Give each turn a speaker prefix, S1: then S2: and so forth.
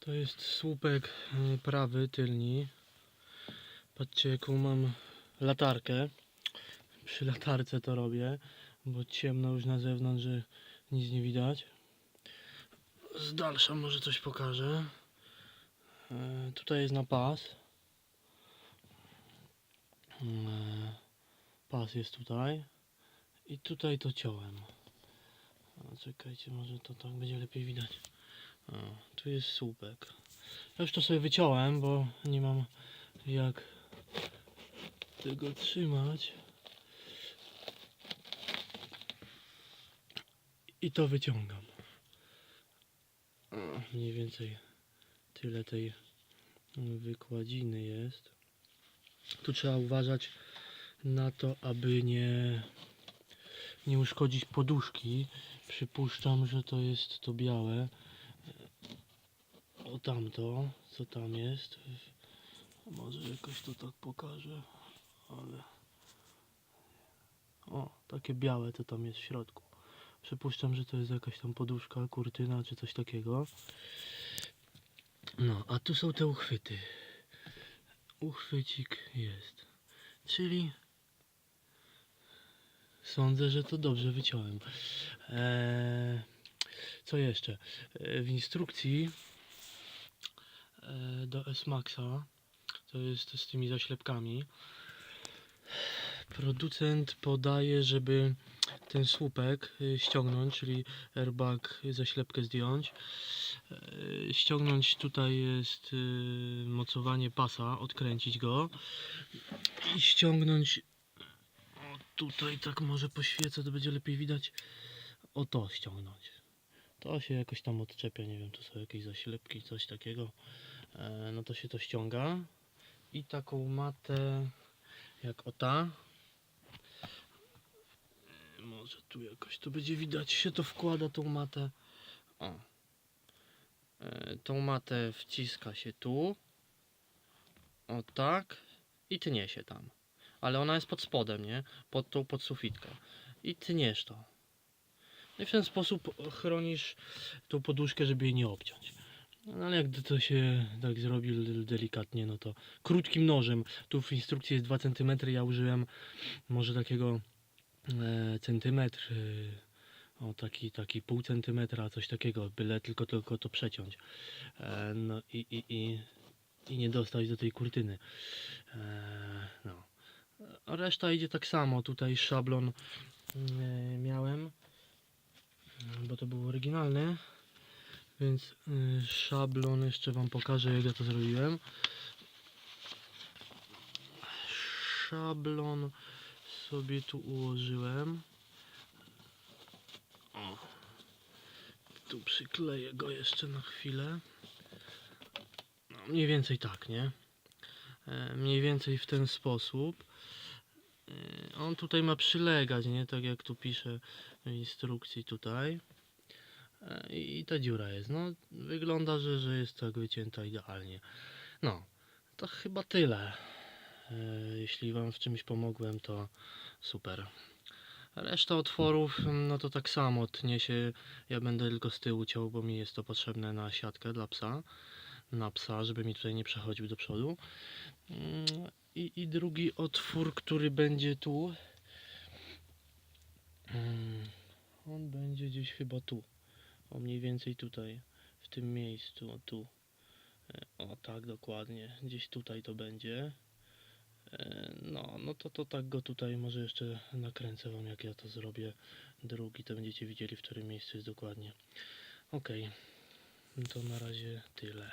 S1: To jest słupek y, prawy, tylni. Patrzcie jaką mam latarkę. Przy latarce to robię, bo ciemno już na zewnątrz, że nic nie widać. Z dalsza może coś pokażę. E, Tutaj jest na pas. E, Pas jest tutaj. I tutaj to ciąłem. Czekajcie, może to tak będzie lepiej widać. O, tu jest słupek. Ja już to sobie wyciąłem, bo nie mam jak tego trzymać. I to wyciągam. O, mniej więcej tyle tej wykładziny jest. Tu trzeba uważać na to, aby nie, nie uszkodzić poduszki. Przypuszczam, że to jest to białe. O tamto, co tam jest. Może jakoś to tak pokażę, ale... O, takie białe to tam jest w środku. Przypuszczam, że to jest jakaś tam poduszka, kurtyna czy coś takiego. No, a tu są te uchwyty. Uchwycik jest. Czyli sądzę, że to dobrze wyciąłem. Eee, co jeszcze? E, W instrukcji e, do S-Maxa, to jest z tymi zaślepkami, producent podaje, żeby ten słupek y, ściągnąć, czyli airbag, zaślepkę zdjąć. E, Ściągnąć tutaj jest mocowanie pasa, odkręcić go i ściągnąć o, tutaj tak może poświecę, to będzie lepiej widać. O to ściągnąć. To się jakoś tam odczepia, nie wiem, tu są jakieś zaślepki, coś takiego. E, no to się to ściąga. I taką matę jak o ta. E, Może tu jakoś to będzie widać, się to wkłada tą matę. O. E, Tą matę wciska się tu. O tak. I tnie się tam. Ale ona jest pod spodem, nie? Pod tą podsufitkę. I tniesz to. I w ten sposób chronisz tą poduszkę, żeby jej nie obciąć. No ale jak to się tak zrobi delikatnie, no to krótkim nożem. Tu w instrukcji jest 2 cm, ja użyłem może takiego e, centymetr, e, o taki, taki pół centymetra, coś takiego, byle tylko, tylko to przeciąć. E, no i, i, i, i nie dostać do tej kurtyny. E, no. Reszta idzie tak samo. Tutaj szablon e, miałem, bo to był oryginalny. Więc y, szablon jeszcze wam pokażę jak ja to zrobiłem. Szablon sobie tu ułożyłem. O. Tu przykleję go jeszcze na chwilę. No, mniej więcej tak, nie? E, Mniej więcej w ten sposób. E, On tutaj ma przylegać, nie? Tak jak tu pisze w instrukcji tutaj. E, I ta dziura jest. No, wygląda, że, że jest tak wycięta idealnie. No, to chyba tyle. E, Jeśli Wam w czymś pomogłem, to super. Reszta otworów, no to tak samo tnie się. Ja będę tylko z tyłu ciął, bo mi jest to potrzebne na siatkę dla psa. Na psa, żeby mi tutaj nie przechodził do przodu. I, i drugi otwór, który będzie tu. mm, On będzie gdzieś chyba tu. O mniej więcej tutaj, w tym miejscu, o tu. E, O tak, dokładnie. Gdzieś tutaj to będzie. E, No, no to, to tak go tutaj może jeszcze nakręcę wam jak ja to zrobię. Drugi to będziecie widzieli w którym miejscu jest dokładnie. Ok. To na razie tyle.